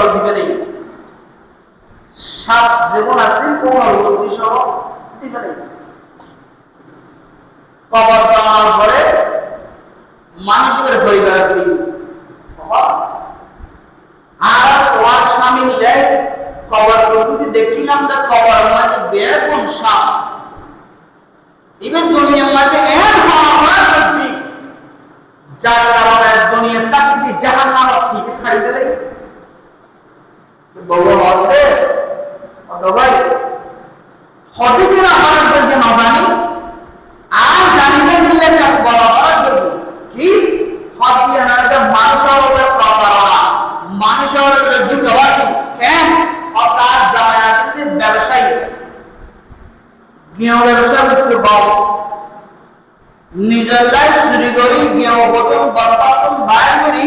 কবর দিবে সাত জীবন আছে বুদ্ধি সহ দিবে নেই। কবর দেওয়ার পরে মানুষের পরিবার আর ওয়ার স্বামী মিলে কবর প্রকৃতি দেখিলাম তার কবর মাঝে বেগুন সাপ। ইভেন দুনিয়ার মাঝে এমন হওয়া যার কারণে দুনিয়ার প্রাকৃতিক জাহান নামক থেকে খাড়ি দিলে বউ হবে অথবাই হঠিকের আমার যে নজানি আর জানিতে দিলে বলা করার জন্য কি হটিয়ে না এটা মানুষের উপরে প্রতারণা মানুষের উপরে যুদ্ধবাসী কেন অর্থাৎ জামাই আছে যে ব্যবসায়ী গৃহ ব্যবসা করতে বল নিজের লাইফ চুরি করি গৃহ বোতল বস্তাতন বাইর করি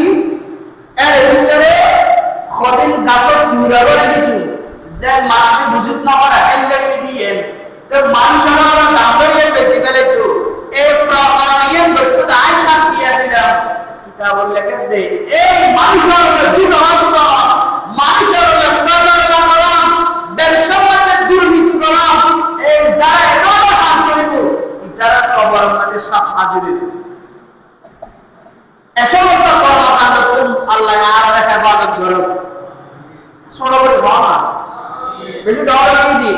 এর ভিতরে সদিন করে দিতু যে মানুষ বুঝুত না হেললে দিয়ে তো মানুষের আমরা দাম ধরিয়ে বেশি ফেলেছো। এই প্রকারে বস্তু আয় শান্তি আসিলাম কিতাব লেখে দে এই মানুষের উপরে দুর্নীতি করা মানুষের উপরে প্রতারণা করা ব্যবসা দুর্নীতি করা, এই যারা এটা শান্তি দিত তারা কবর মাঝে সব হাজির এসব একটা কর্মকাণ্ড আল্লাহ আর দেখা বাদত করুন ছোট করে ভাবা বেশি ডর লাগিয়ে দিই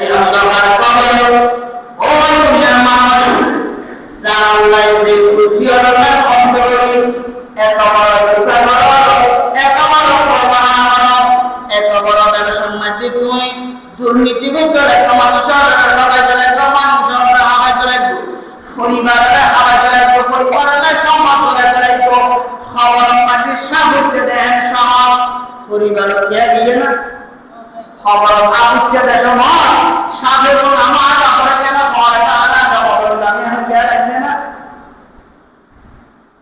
এই অন্ধকার কবর ও দুনিয়ার মানুষ আল্লাহ যে খুশি এত বড় দুঃখ করো, এত বড় এত একটা মানুষের সবাই চলে একটা মানুষের হাওয়াই চলে পরিবারের হাওয়াই চলে পরিবারের সম্মান চলে চলে খাওয়ার মাঝে সাহায্য দেন পরিবার না। খবর আবিষ্কে দেশ নয়। সাধারণ আমার আপনার কেন হয় না, খবর আমি এখন কে রাখবে না।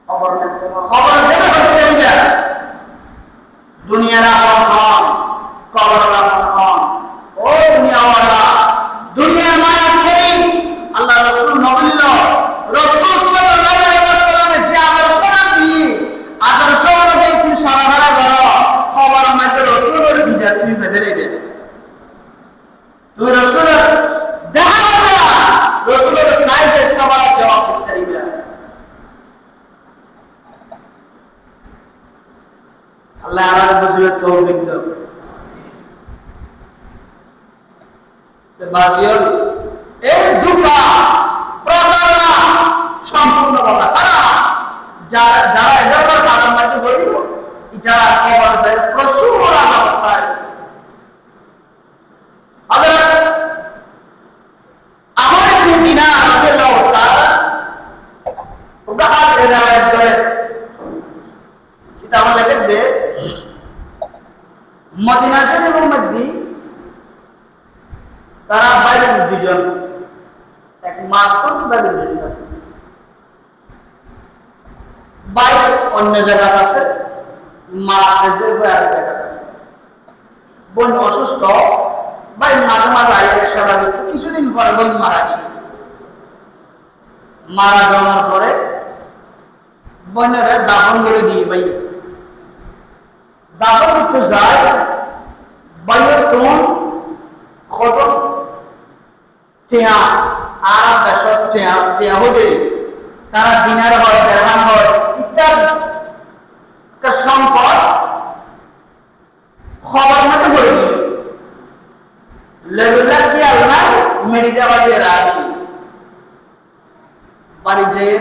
খবর খবর দেবে দুনিয়ার আপন কবর আপন হন ও দুনিয়াওয়ালা দুনিয়ার মায়া ছেড়ে আল্লাহ রসুল নবীল রসুল সাল্লাল্লাহু আলাইহি ওয়াসাল্লামের যে আদর্শটা দিয়ে আদর্শ অনুযায়ী তুই সরাসরি করো খবর মাঝে রসুলের বিদায় তুই বেঁধে রেখে তুই রসুলের দেখা না। রসুলের সাইজের সবার জবাব দিতে দুটা প্রতারণা সম্পূর্ণ কথা তারা যারা যারা এদের পর কালাম মাঝে বলিব যারা কবর যায় প্রচুর আলাপ পায় হযরত আমার একটি দিনা রাদিয়াল্লাহু তাআলা উদাহরণ রিওয়ায়াত করে কিতাব লেখে দে মদিনা শরীফ এবং তারা বাইরে দুজন এক মাস তো বাইরে দুজন আছে। বাইরে অন্য জায়গা আছে মা আছে বোন অসুস্থ, ভাই মাঝে মাঝে আইয়ের সেবা কিছুদিন পরে বোন মারা গেল। মারা যাওয়ার পরে বোনের দাফন করে দিয়ে ভাই দাফন করতে যায় কোন কত চেয়া আর দেশত চেয়া চেয়া হলে তারা দিনার হয় দেড়হাম হয়, ইত্যাদি। একটা সম্পদ খবর মতো করে দিল লেগুলার দিয়ে আল্লাহ মেডিজা বাজিয়ে রাখি। বাড়ি যেয়ে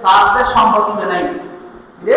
সাথে সম্পত্তি নাই। রে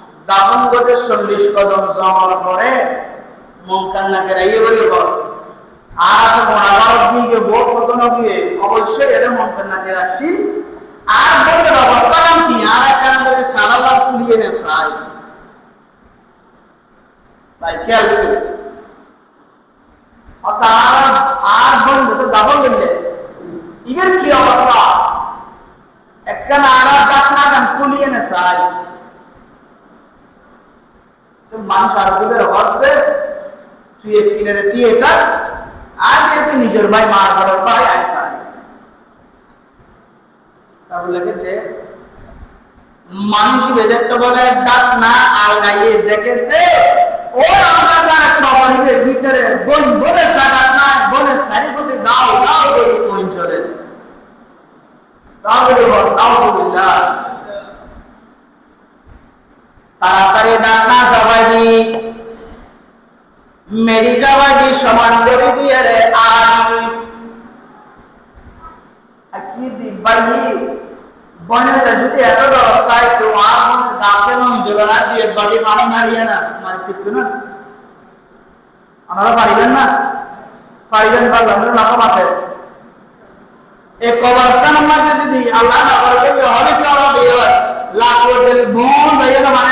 দাফন করতে চল্লিশ কদম জমার পরে মন কান্না কেরাইয়ে বলে বল। আর মহাভারত দিকে বউ কত নবিয়ে অবশ্যই এটা মন কান্না কেরাসি আর বলতে অবস্থা নাম কি আর একটা করে সারা লাভ তুলিয়ে নে, সাই। সাইকেল আর আর তো দাবল গেলে ইবের কি অবস্থা? একখান আর ডাক না তুলিয়ে নে, সাই। মানুষ আর দুধের হরতে তুই কিনে তুই এটা আর যেহেতু নিজের ভাই মার ঘরের ভাই আইসা তারপর লেগে যে, মানুষ বেজাতে বলে, ডাক না, আর গাইয়ে দেখে দে ও আমরা তার কবরের ভিতরে বল বলে সাগাত না বলে সারি বলে দাও দাও বলে বলে দাও বলে তাড়াতাড়ি ডাক না সবাই মেরি যাবাজি সমান করে দিয়ে রে আজ আচ্ছি দিব্বাই বনের যদি এত দরকার তো আর গাছে নয় জোড়া দিয়ে বাড়ি পানি মারিয়ে না মানে ঠিক না? আপনারা পারিবেন না? পারিবেন পারলাম না মাঠে? এই কবরস্থানের মধ্যে যদি আল্লাহ না করে হবে কি আমরা দিয়ে লাখ কোটি বোন যাইয়ে না মানে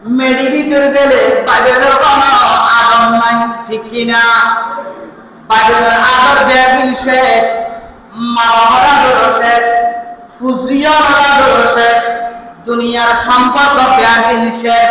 মেডি ভিতরে গেলে বাইরের কোনো আদর নাই, ঠিক কিনা? বাইরের আদর ব্যাগিন শেষ মানবর আদর শেষ ফুজিয়ার আদর শেষ, দুনিয়ার সম্পর্ক ব্যাগিন শেষ।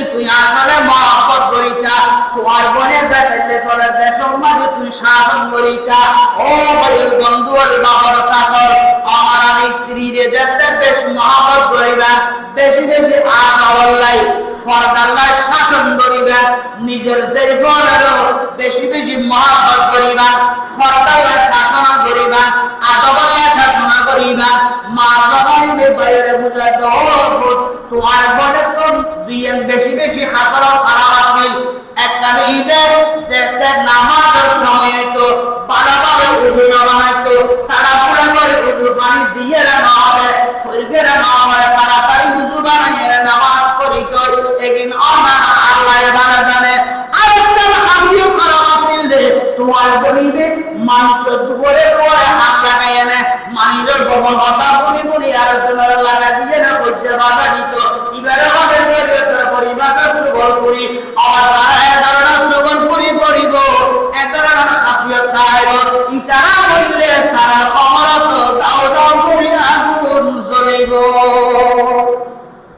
যদি তুই আসলে মহব্বত করিতা, তোমার বোনের বেটাইলে চলে দেশের মাঝে তুই শাসন করিতা। ও বলির বন্ধু আর বাবার শাসন, আমার আমি স্ত্রী রে যেতে বেশ মহব্বত করিবা। বেশি বেশি আগাওয়াল্লাই ফরদাল্লাহ শাসন করিবা। নিজের জেরিফনেরও বেশি বেশি মহব্বত করিবা। ফরদাল্লাহ শাসন করিবা আদবাল্লাহ শাসন করিবা। মা জবাইবে বাইরে বুঝাই তো তোমার বলে তো দুইয়ের বেশি বেশি হাসর খারাপ আছিল একটা ঈদের, সেটা নামাজের সময় তো, বারবার উজু নামাইতো তারা পুরো করে উজু পানি দিয়ে না হবে শরীরে না হবে তাড়াতাড়ি উজু বানিয়ে নামাজ করি তো, এদিন অনা আল্লাহ এবার জানে, আরেকটা হাসিও খারাপ আছিল রে, তোমার বলিবে মানুষ দুপুরে যখন মাথা মনে মনে আলোচনার লাগা বাধা দিত। এবারে আমাদের শরীরের পরিভাষা শ্রবণ করি, আমার তারা ধারণা শ্রবণ করি, পড়িব। একটা ধারণা খাসিয়ত তাই ইতারা বললে তারা